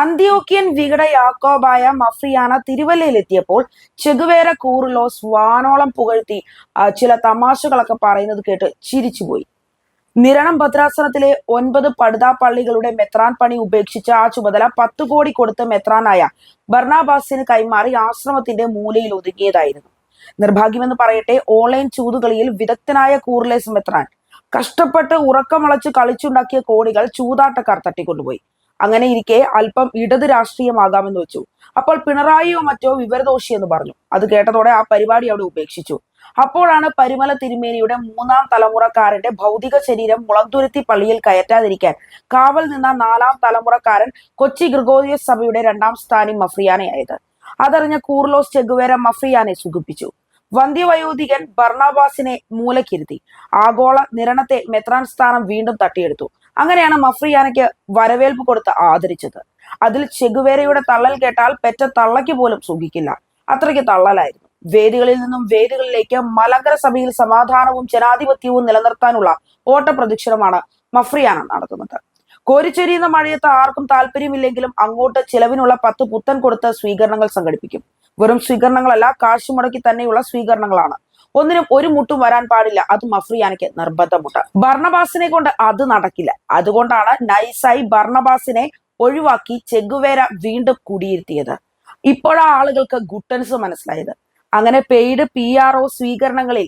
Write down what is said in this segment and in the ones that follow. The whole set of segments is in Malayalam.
അന്ത്യോക്യൻ വികട യാക്കോബായ മഫ്രിയാന തിരുവല്ലയിലെത്തിയപ്പോൾ ചെഗുവേര കൂറുലോസ് വാനോളം പുകഴ്ത്തി ചില തമാശകളൊക്കെ പറയുന്നത് കേട്ട് ചിരിച്ചുപോയി. നിരണം ഭദ്രാസനത്തിലെ ഒൻപത് പടുതാ പള്ളികളുടെ മെത്രാൻ പണി ഉപേക്ഷിച്ച ആ ചുമതല പത്ത് കോടി കൊടുത്ത മെത്രാനായ ബർണാബാസിന് കൈമാറി ആശ്രമത്തിന്റെ മൂലയിൽ ഒതുങ്ങിയതായിരുന്നു. നിർഭാഗ്യമെന്ന് പറയട്ടെ ഓൺലൈൻ ചൂതുകളിയിൽ വിദഗ്ധനായ കൂർലേസ് മെത്രാൻ കഷ്ടപ്പെട്ട് ഉറക്കമളച്ച് കളിച്ചുണ്ടാക്കിയ കോടികൾ ചൂതാട്ടക്കാർ തട്ടിക്കൊണ്ടുപോയി. അങ്ങനെ ഇരിക്കെ അല്പം ഇടത് രാഷ്ട്രീയമാകാമെന്ന് വെച്ചു. അപ്പോൾ പിണറായിയോ മറ്റോ വിവരദോഷി എന്ന് പറഞ്ഞു. അത് കേട്ടതോടെ ആ പരിപാടി അവിടെ ഉപേക്ഷിച്ചു. അപ്പോഴാണ് പരിമല തിരുമേനിയുടെ മൂന്നാം തലമുറക്കാരന്റെ ഭൗതിക ശരീരം മുളന്തുരുത്തി പള്ളിയിൽ കയറ്റാതിരിക്കാൻ കാവൽ നിന്ന നാലാം തലമുറക്കാരൻ കൊച്ചി ഗ്രിഗോറിയസ് സഭയുടെ രണ്ടാം സ്ഥാനി മഫ്രിയാനയായത് അതറിഞ്ഞ കൂർലോസ് ചെഗുവേര മഫ്രിയാനെ സുഖിപ്പിച്ചു. വന്ധ്യവയോധികൻ ബർണാബാസിനെ മൂലക്കിരുത്തി. ആഗോള നിരണത്തെ മെത്രാൻ സ്ഥാനം വീണ്ടും തട്ടിയെടുത്തു. അങ്ങനെയാണ് മഫ്രിയാനയ്ക്ക് വരവേൽപ്പ് കൊടുത്ത് ആദരിച്ചത്. അതിൽ ചെഗുവേരയുടെ തള്ളൽ കേട്ടാൽ പെറ്റ തള്ളയ്ക്ക് പോലും സുഖിക്കില്ല. അത്രയ്ക്ക് തള്ളലായിരുന്നു. വേദികളിൽ നിന്നും വേദികളിലേക്ക് മലങ്കര സഭയിൽ സമാധാനവും ജനാധിപത്യവും നിലനിർത്താനുള്ള ഓട്ടപ്രദക്ഷിണമാണ് മഫ്രിയാന നടത്തുന്നത്. കോരിച്ചൊരിയുന്ന മഴയത്ത് ആർക്കും താല്പര്യമില്ലെങ്കിലും അങ്ങോട്ട് ചിലവിനുള്ള പത്ത് പുത്തൻ കൊടുത്ത് സ്വീകരണങ്ങൾ സംഘടിപ്പിക്കും. വെറും സ്വീകരണങ്ങളല്ല കാശ് മുടക്കി തന്നെയുള്ള സ്വീകരണങ്ങളാണ്. ഒന്നിനും ഒരു മുട്ടും വരാൻ പാടില്ല. അത് മഫ്രിയാനയ്ക്ക് നിർബന്ധമുണ്ട് ഭർണബാസിനെ കൊണ്ട് അത് നടക്കില്ല. അതുകൊണ്ടാണ് നൈസായി ഭർണബാസിനെ ഒഴിവാക്കി ചെഗുവേര വീണ്ടും കുടിയിരുത്തിയത്. ഇപ്പോഴാ ആളുകൾക്ക് ഗുട്ടൻസ് മനസ്സിലായത്. അങ്ങനെ പെയ്ഡ് പി ആർ ഒ സ്വീകരണങ്ങളിൽ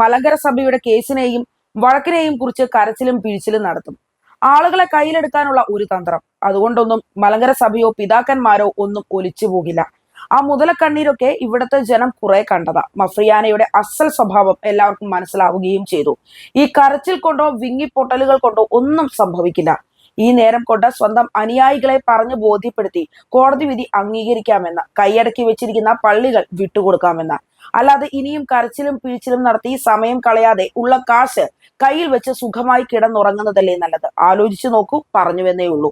മലങ്കര സഭയുടെ കേസിനെയും വഴക്കിനെയും കുറിച്ച് കരച്ചിലും പിഴിച്ചിലും നടത്തും. ആളുകളെ കയ്യിലെടുക്കാനുള്ള ഒരു തന്ത്രം. അതുകൊണ്ടൊന്നും മലങ്കര സഭയോ പിതാക്കന്മാരോ ഒന്നും ഒലിച്ചു പോകില്ല. ആ മുതലക്കണ്ണീരൊക്കെ ഇവിടുത്തെ ജനം കുറെ കണ്ടതാ. മഫ്രിയാനയുടെ അസൽ സ്വഭാവം എല്ലാവർക്കും മനസ്സിലാവുകയും ചെയ്തു. ഈ കരച്ചിൽ കൊണ്ടോ വിങ്ങിപ്പൊട്ടലുകൾ കൊണ്ടോ ഒന്നും സംഭവിക്കില്ല. ഈ നേരം കൊണ്ട് സ്വന്തം അനുയായികളെ പറഞ്ഞു ബോധ്യപ്പെടുത്തി കോടതി വിധി അംഗീകരിക്കാമെന്ന് കൈയടക്കി വെച്ചിരിക്കുന്ന പള്ളികൾ വിട്ടുകൊടുക്കാമെന്ന്. അല്ലാതെ ഇനിയും കരച്ചിലും പിഴിച്ചിലും നടത്തി സമയം കളയാതെ ഉള്ള കാശ് കയ്യിൽ വെച്ച് സുഖമായി കിടന്നുറങ്ങുന്നതല്ലേ നല്ലത്? ആലോചിച്ചു നോക്കൂ പറഞ്ഞുവെന്നേ ഉള്ളൂ